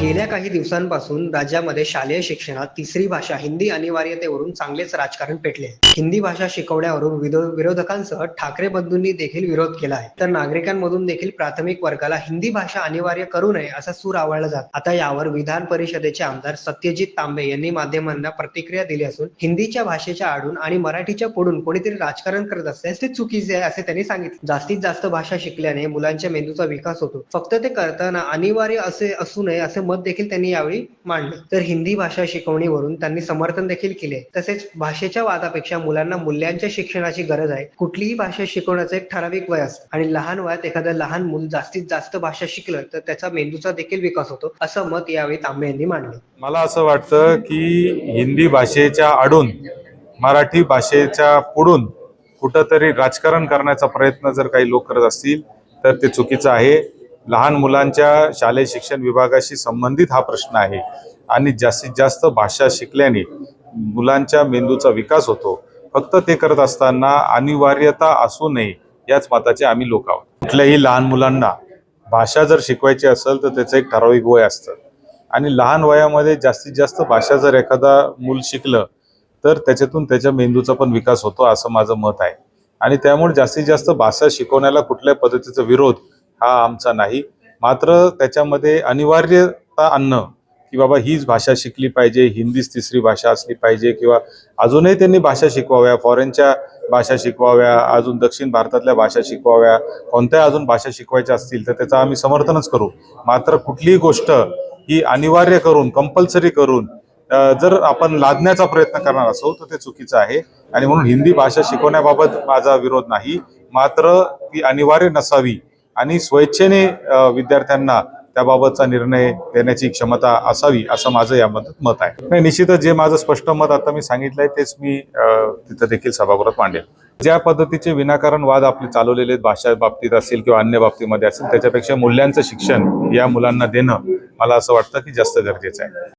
गेल्या काही दिवसांपासून राज्यामध्ये शालेय शिक्षणात तिसरी भाषा हिंदी अनिवार्यतेवरून चांगलेच राजकारण पेटले हिंदी भाषा शिकवण्यावरून विरोधकांसह ठाकरे बंधूंनी देखील विरोध केला आहे. तर नागरिकांमधून देखील प्राथमिक वर्गाला हिंदी भाषा अनिवार्य करू नये असा सूर आवळला जात. आता यावर विधान परिषदेचे आमदार सत्यजित तांबे यांनी माध्यमांना प्रतिक्रिया दिली असून हिंदीच्या भाषेच्या आडून आणि मराठीच्या पुढून कोणीतरी राजकारण करत असल्यास ते चुकीचे आहे असे त्यांनी सांगितले. जास्तीत जास्त भाषा शिकल्याने मुलांच्या मेंदूचा विकास होतो. फक्त ते करताना अनिवार्य असे असू नये असे मत देखील त्यांनी यावेळी मांडले. तर हिंदी भाषा शिकवणीवरून त्यांनी समर्थन देखील केले. तसेच भाषेच्या वादापेक्षा मुलांना मूल्यांच्या शिक्षणाची गरज आहे. कुठलीही भाषा शिकवण्याचं एक ठराविक वय असतं. आणि लहान वयात एखादं लहान मूल जास्तीत जास्त भाषा शिकलं तर त्याचा मेंदूचा देखील विकास होतो असं मत यावेळी तांबे यांनी मांडले. मला असं वाटतं की हिंदी भाषेच्या आडून मराठी भाषेच्या पुढून कुठंतरी राजकारण करण्याचा प्रयत्न जर काही लोक करत असतील तर ते चुकीचं आहे. लहान मुलांच्या शालेय शिक्षण विभागाशी संबंधित हा प्रश्न आहे. आणि जास्तीत जास्त भाषा शिकल्याने मुलांच्या मेंदूचा विकास होतो. फक्त ते करत असताना अनिवार्यता असू नये याच मताचे आम्ही लोक आहोत. कुठल्याही लहान मुलांना भाषा जर शिकवायची असेल तर त्याचं एक ठराविक वय असतं. आणि लहान वयामध्ये जास्तीत जास्त भाषा जर एखादा मूल शिकलं तर त्याच्यातून त्याच्या मेंदूचा पण विकास होतो असं माझं मत आहे. आणि त्यामुळे जास्तीत जास्त भाषा शिकवण्याला कुठल्या पद्धतीचा विरोध हा आमचा नाही. मात्र त्याच्यामध्ये अनिवार्यता आणणं की बाबा हीच भाषा शिकली पाहिजे हिंदीच तिसरी भाषा असली पाहिजे किंवा अजूनही त्यांनी भाषा शिकवाव्या फॉरेनच्या भाषा शिकवाव्या अजून दक्षिण भारतातल्या भाषा शिकवाव्या कोणत्या अजून भाषा शिकवायच्या असतील तर त्याचं आम्ही समर्थनच करू. मात्र कुठलीही गोष्ट ही अनिवार्य करून कंपल्सरी करून जर आपण लादण्याचा प्रयत्न करणार असो तर ते चुकीचं आहे. आणि म्हणून हिंदी भाषा शिकवण्याबाबत माझा विरोध नाही. मात्र ती अनिवार्य नसावी आणि स्वेच्छेने विद्यार्थ्यांना त्याबाबतचा निर्णय देण्याची क्षमता असावी असं माझं याबाबत मत आहे. नाही निश्चितच जे माझं स्पष्ट मत आता मी सांगितलंय तेच मी तिथं देखील सभागृहात मांडेल ज्या पद्धतीचे विनाकारण वाद आपले चालवलेले आहेत, भाषा बाबतीत असेल किंवा अन्य बाबतीमध्ये असेल त्याच्यापेक्षा मूल्यांचं शिक्षण या मुलांना देणं मला असं वाटतं की जास्त गरजेचं आहे.